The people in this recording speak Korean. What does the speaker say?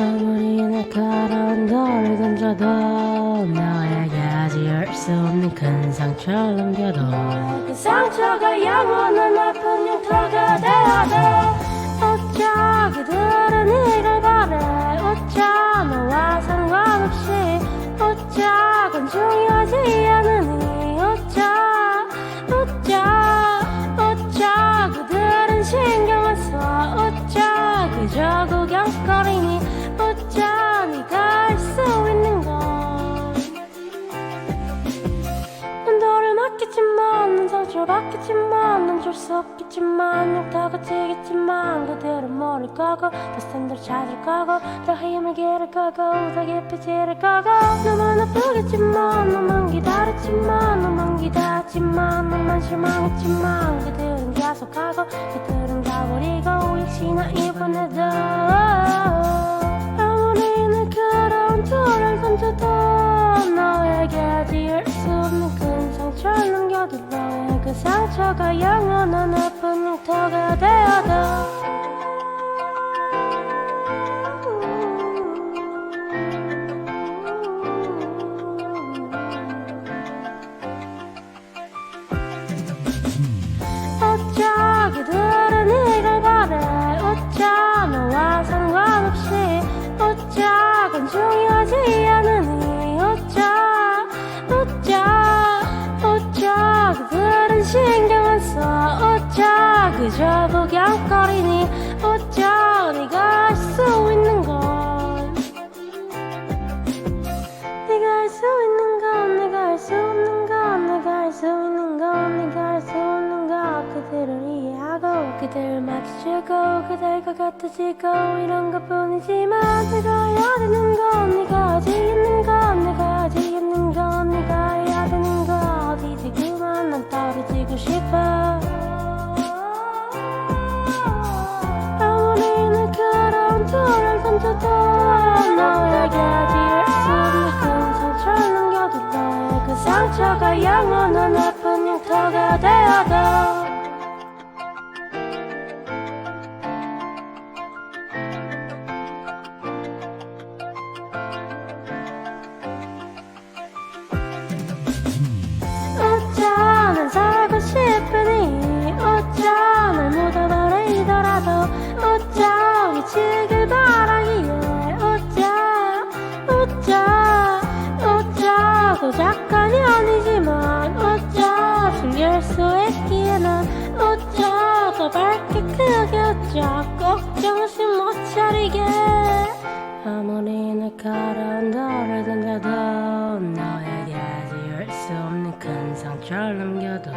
아무리 날카로운 돌을 던져도 너에게 지울 수 없는 큰 상처를 넘겨도 그 상처가 영원한 아픈 흉터가 되어도 맡겠지만 난 줄 수 없겠지만 용타가 지겠지만 그들은 모를 거고 더센 대로 찾을 거고 더 힘을 기를 거고 더 깊이 지를 거고 너만 아프겠지만 너만 기다렸지만 너만 기다렸지만 너만 실망했지만 그들은 계속하고 그들은 가버리고 역시나 이번에도 상처가 영원한 아픈 용터가 되어도 그저 구경거리니 어쩌 네가 할 수 있는 건 네가 할 수 있는 건 내가 할 수 없는 건 내가 할 수 있는 건 네가 할 수 없는 것. 그들을 이해하고 그들을 맞춰주고 그들과 같아지고 이런 것뿐이지만 내가 해야 되는 건 네가 상처가 영원한 아픈 용터가 되어도 정신 못 차리게 아무리 날카로운 돌을 던져도 너에게 지울 수 없는 큰 상처를 남겨둬